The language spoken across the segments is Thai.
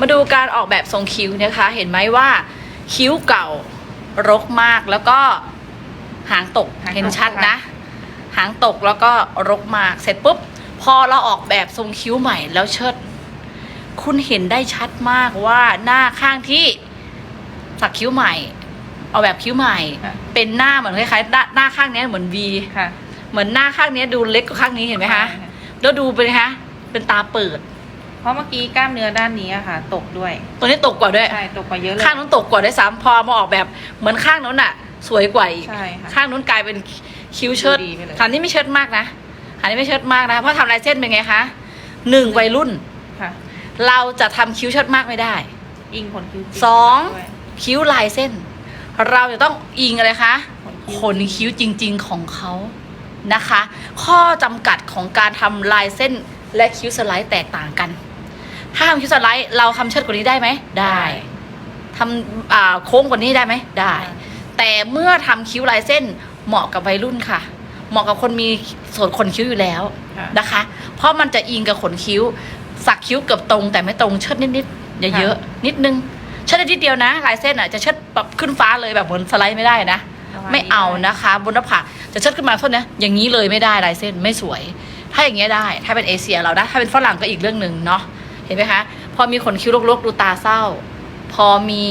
มาดูการออกแบบทรงคิ้วนะคะ เห็นไหมว่าคิ้วเก่ารกมากแล้วก็หางตกหางตกเห็นชัดค่ะนะ หางตกแล้วก็รกมากเสร็จปุ๊บ พอเราออกแบบทรงคิ้วใหม่แล้วเชิด คุณเห็นได้ชัดมากว่าหน้าข้างที่สักคิ้วใหม่ เอาแบบคิ้วใหม่ค่ะเป็นหน้าเหมือนคล้ายๆหน้าหน้าข้างเนี้ยเหมือน V ค่ะเหมือนหน้าข้างเนี้ยดูเล็กกว่าข้างนี้เห็นไหมคะใช่แล้วดูเป็นไงคะเป็นตาเปิดเพ ราะเมื่อกี้กล้ามเนื้อด้านนี้อะค่ะ ตกด้วย ตัวนี้ตกกว่าด้วย ใช่ตกกว่าเยอะเลย ข้างนู้นตกกว่าด้วยซ้ำพอมาออกแบบเหมือนข้างนู้นอะสวยกว่าอีก ใช่ค่ะข้างนู้นกลายเป็นคิ้วเชิดดูดีไปเลยขานี้ไม่เชิดมากนะขานี้ไม่เชิดมากนะ เพราะทำลายเส้นเป็นไงคะหนึ่งวัยรุ่น ค่ะ เราจะทำคิ้วเชิดมากไม่ได้ อิงขนคิ้วจริสอง ด้วย คิ้วลายเส้น เราจะต้องอิงอะไรคะขขนนคิ้วคิ้วจริง ๆของเขานะคะ ข้อจำกัดของการทำลายเส้นและคิ้วสไลด์แตกต่างกัน ถ้าทำคิ้วสไลด์เราทำเชิดกว่านี้ได้ไหมได้ทำอ่าโค้งกว่านี้ได้ไหมได้ แต่เมื่อทำคิ้วลายเส้นเหมาะกับวัยรุ่นค่ะ เหมาะกับคนมีส่วนขนคิ้วอยู่แล้วค่ะนะคะ เพราะมันจะอิงกับขนคิ้ว สักคิ้วเกือบตรง แต่ไม่ตรงเชิดนิดๆอย่าเยอะ นิดนึงเชิดได้นิดเดียวนะ ลายเส้นอะจะเชิดแบบขึ้นฟ้าเลยแบบเหมือนสไลด์ไม่ได้นะประณไม่นี้เอาด้นะคะ บนหน้าผากจะเชิดขึ้นมาเท่านี้อย่างนี้เลยไม่ได้ลายเส้นไม่สวย ถ้าอย่างเงี้ยได้ ถ้าเป็นเอเชียเราได้ถ้าเป็นฝรั่งก็อีกเรื่องหนึ่งเนาะ เห็นไหมคะ พอมีขนคิ้วลกๆ ดูตาเศร้า พอมี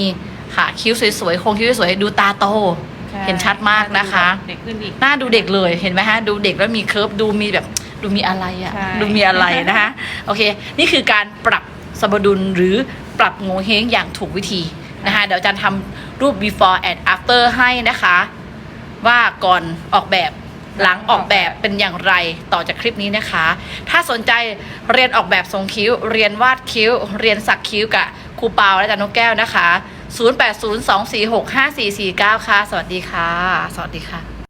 ค่ะคิ้วสวยๆโครงคิ้วสวยๆดูตาโตใช่เห็นชัดมากนะคะ เด็กขึ้นอีกหน้าดูเด็กเลยเห็นไหมฮะดูเด็กแล้วมีเคิร์ฟดูมีแบบดูมีอะไรอะใช่ดูมีอะไรนะคะโอเค นี่คือการปรับสมดุลหรือปรับโงเฮงอย่างถูกวิธีนะคะเดี๋ยวอาจารย์ทำรูป before and after ให้นะคะ ว่าก่อนออกแบบ หลังออกแบบเป็นอย่างไรต่อจากคลิปนี้นะคะ ถ้าสนใจเรียนออกแบบทรงคิ้ว เรียนวาดคิ้ว เรียนสักคิ้วกับครูเปาและอาจารย์นกแก้วนะคะ 0802465449 ค่ะ สวัสดีค่ะ สวัสดีค่ะ